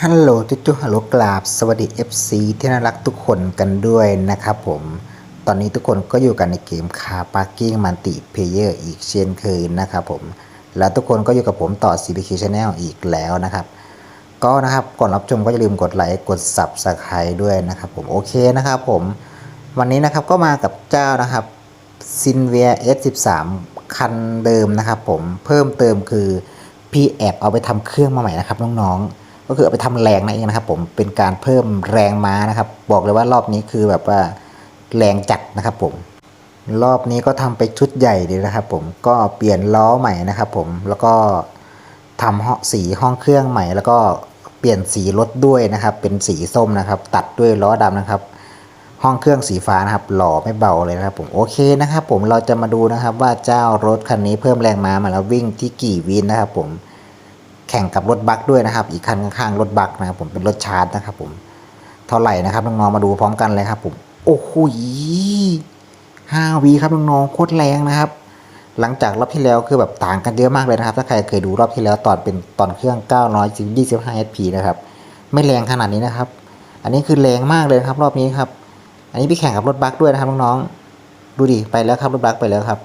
ฮัลโหลจุ๊จุฮัลโหลกราบ สวัสดี FC ที่น่ารักทุกคนกันด้วยนะครับผม ตอนนี้ทุกคนก็อยู่กันในเกมคาปาร์กิ้งมันติเพเยอร์อีกเช่นเคยนะครับผม แล้วทุกคนก็อยู่กับผมต่อ CBK Channel อีกแล้วนะครับ ก็นะครับก่อนรับชมก็อย่าลืมกดไลค์กด Subscribe ด้วยนะครับผม โอเคนะครับผม วันนี้นะครับก็มากับเจ้านะครับซินเวีย S13 คันเดิมนะครับผมเพิ่มเติมคือพี่แอบเอาไปทำเครื่องมาใหม่นะครับน้องๆ ก็คือเอาไปทำแรงนั่นเองนะครับ ผมเป็นการเพิ่มแรงม้านะครับ บอกเลยว่ารอบนี้คือแบบว่าแรงจัดนะครับ ผม รอบนี้ก็ทำไปชุดใหญ่เลยนะครับ ผมก็เปลี่ยนล้อใหม่นะครับ ผมแล้วก็ทำห้อสีห้องเครื่องใหม่ แล้วก็เปลี่ยนสีรถด้วยนะครับ เป็นสีส้มนะครับ ตัดด้วยล้อดำนะครับ ห้องเครื่องสีฟ้านะครับ หล่อไม่เบาเลยนะครับ ผมโอเคนะครับ ผมเราจะมาดูนะครับว่าเจ้ารถคันนี้เพิ่มแรงม้ามาแล้ววิ่งที่กี่วินนะครับ ผม แข่งกับรถบัคด้วยนะครับ อีกคันข้างๆรถบัคนะครับผมเป็นรถชาร์จนะครับผมเท่าไหร่นะครับน้องๆมาดูพร้อมกันเลยครับผมโอ้โหห้าวีครับน้องๆโคตรแรงนะครับ หลังจากรอบที่แล้วคือแบบต่างกันเยอะมากเลยนะครับ ถ้าใครเคยดูรอบที่แล้วตอนเป็นตอนเครื่อง 925 HP นะครับ ไม่แรงขนาดนี้นะครับ อันนี้คือแรงมากเลยครับรอบนี้ครับ อันนี้พี่แข่งกับรถบัคด้วยนะครับน้องๆดูดิไปแล้วครับรถบัคไปแล้วครับ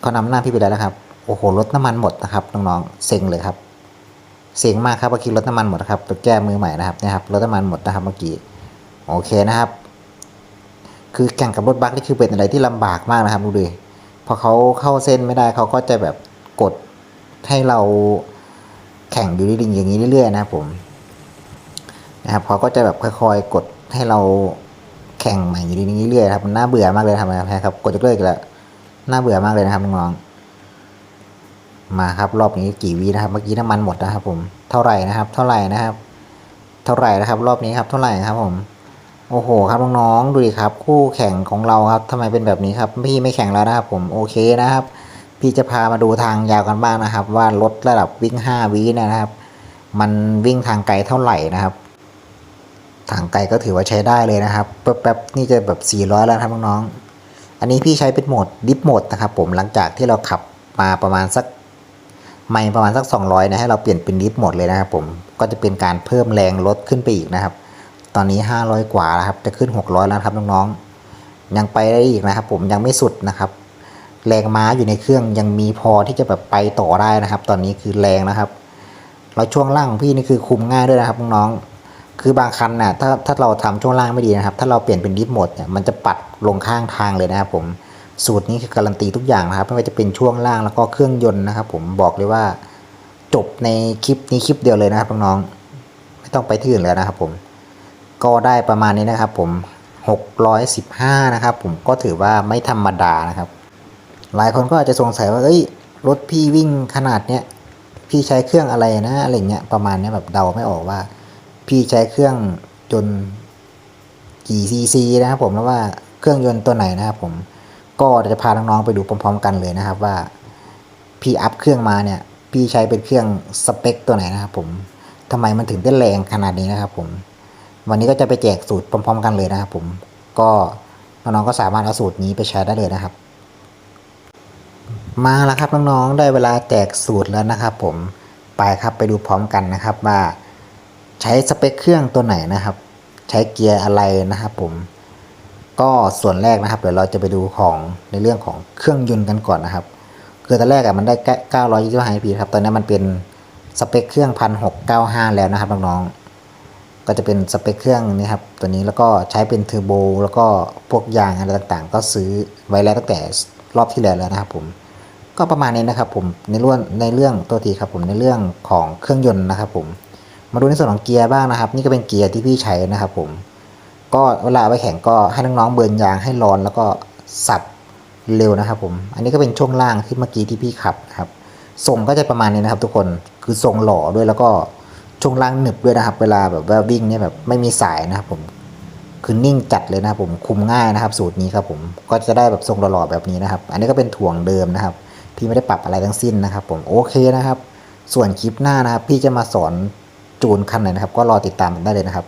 เขานำหน้าพี่ไปแล้วนะครับ โอ้โหรถน้ำมันหมดนะครับน้องๆเซ็งเลยครับเซ็งมากครับเมื่อกี้รถน้ำมันหมดนะครับไปแก้มือใหม่นะครับนะครับรถน้ำมันหมดนะครับเมื่อกี้โอเคนะครับ คือแข่งกับรถบัคนี่คือเป็นอะไรที่ลำบากมากนะครับดูดิพอเขาเข้าเส้นไม่ได้เขาก็จะแบบกดให้เราแข่งอยู่ดิ่งอย่างนี้เรื่อยๆนะครับผมนะครับเขาก็จะแบบค่อยๆกดให้เราแข่งใหม่อยู่นี้เรื่อยๆครับมันน่าเบื่อมากเลยทำไมครับกดจะเลิกแล้วน่าเบื่อมากเลยนะครับน้องๆ มาครับรอบนี้กี่วินะครับ เมื่อกี้น้ำมันหมดนะครับ ผม เท่าไหร่นะครับ เท่าไหร่นะครับ เท่าไหร่นะครับ รอบนี้ครับ เท่าไหร่ครับ ผม โอ้โห ครับน้องๆดูดิครับ คู่แข่งของเราครับทำไมเป็นแบบนี้ครับ พี่ไม่แข่งแล้วนะครับ ผมโอเคนะครับ พี่จะพามาดูทางยาวกันบ้างนะครับ ว่ารถระดับวิ่ง5วินนะครับ มันวิ่งทางไกลเท่าไหร่นะครับทางไกลก็ถือว่าใช้ได้เลยนะครับแป๊บๆนี่จะแบบ 400 แล้วครับน้องๆอันนี้พี่ใช้เป็นโหมดดิฟโหมดนะครับ ผมหลังจากที่เราขับมาประมาณสัก ไม่ประมาณสัก 200นะให้เราเปลี่ยนเป็นดิฟโหมดเลยนะครับผมก็จะเป็นการเพิ่มแรงรถขึ้นไปอีกนะครับ ตอนนี้ 500 กว่าแล้วครับ จะขึ้น 600 แล้วครับน้องๆยังไปได้อีกนะครับ ผมยังไม่สุดนะครับ แรงม้าอยู่ในเครื่องยังมีพอที่จะแบบไปต่อได้นะครับ ตอนนี้คือแรงนะครับเราช่วงล่างของพี่นี่คือคุมง่ายด้วยนะครับน้องๆคือบางคันน่ะถ้าถ้าเราทำช่วงล่างไม่ดีนะครับ ถ้าเราเปลี่ยนเป็นดิฟโหมดเนี่ยมันจะปัดลงข้างทางเลยนะครับผม สูตรนี้คือการันตีทุกอย่างนะครับไม่ว่าจะเป็นช่วงล่างแล้วก็เครื่องยนต์นะครับ ผมบอกเลยว่าจบในคลิปนี้คลิปเดียวเลยนะครับน้องๆไม่ต้องไปที่อื่นแล้วนะครับ ผมก็ได้ประมาณนี้นะครับ ผม 615 นะครับ ผมก็ถือว่าไม่ธรรมดานะครับ หลายคนก็อาจจะสงสัยว่าเอ้ยรถพี่วิ่งขนาดเนี้ยพี่ใช้เครื่องอะไรนะอะไรเงี้ยประมาณเนี้ยแบบเดาไม่ออกว่า พี่ใช้เครื่องจนกี่ซีซีนะครับผมแล้วว่าเครื่องยนต์ตัวไหนนะครับผม ก็จะพาน้องๆไปดูพร้อมๆกันเลยนะครับว่าพี่อัพเครื่องมาเนี่ยพี่ใช้เป็นเครื่องสเปคตัวไหนนะครับผมทำไมมันถึงได้แรงขนาดนี้นะครับผมวันนี้ก็จะไปแจกสูตรพร้อม ๆ กันเลยนะครับผมก็น้องๆก็สามารถเอาสูตรนี้ไปใช้ได้เลยนะครับ มาแล้วครับน้องๆได้เวลาแจกสูตรแล้วนะครับ ผมไปครับไปดูพร้อมกันนะครับว่า ใช้สเปคเครื่องตัวไหนนะครับ ใช้เกียร์อะไรนะครับผม ก็ส่วนแรกนะครับเดี๋ยวเราจะไปดูของในเรื่องของเครื่องยนต์กันก่อนนะครับคือตอนแรกอะมันได้925 HP ครับตอนนี้มันเป็นสเปคเครื่อง 1695 แล้วนะครับน้องๆก็จะเป็นสเปคเครื่องนี้ครับตัวนี้แล้วก็ใช้เป็นเทอร์โบแล้วก็พวกยางอะไรต่างๆ ก็ซื้อไว้แล้วตั้งแต่รอบที่แล้วแล้วนะครับผมก็ประมาณนี้นะครับผมในเรื่องในเรื่องตัวทีครับผมในเรื่องของเครื่องยนต์นะครับผมมาดูในส่วนของเกียร์บ้างนะครับ นี่ก็เป็นเกียร์ที่พี่ใช้นะครับผม ก็เวลาเอาไปแข่งก็ให้น้องๆเบิร์นยางให้ร้อนแล้วก็สับเร็วนะครับผม อันนี้ก็เป็นช่วงล่างที่เมื่อกี้ที่พี่ขับนะครับ ทรงก็จะประมาณนี้นะครับ ทุกคน คือทรงหล่อด้วยแล้วก็ช่วงล่างหนึบด้วยนะครับ เวลาแบบว่าวิ่งเนี่ยแบบไม่มีสายนะครับผม คือนิ่งจัดเลยนะครับผม คุมง่ายนะครับ สูตรนี้ครับผม ก็จะได้แบบทรงหล่อๆแบบนี้นะครับ อันนี้ก็เป็นถ่วงเดิมนะครับ พี่ไม่ได้ปรับอะไรทั้งสิ้นนะครับ ผม โอเคนะครับ ส่วนคลิปหน้านะครับ พี่จะมาสอนจูนคันไหนนะครับ ก็รอติดตามกันได้เลยนะครับ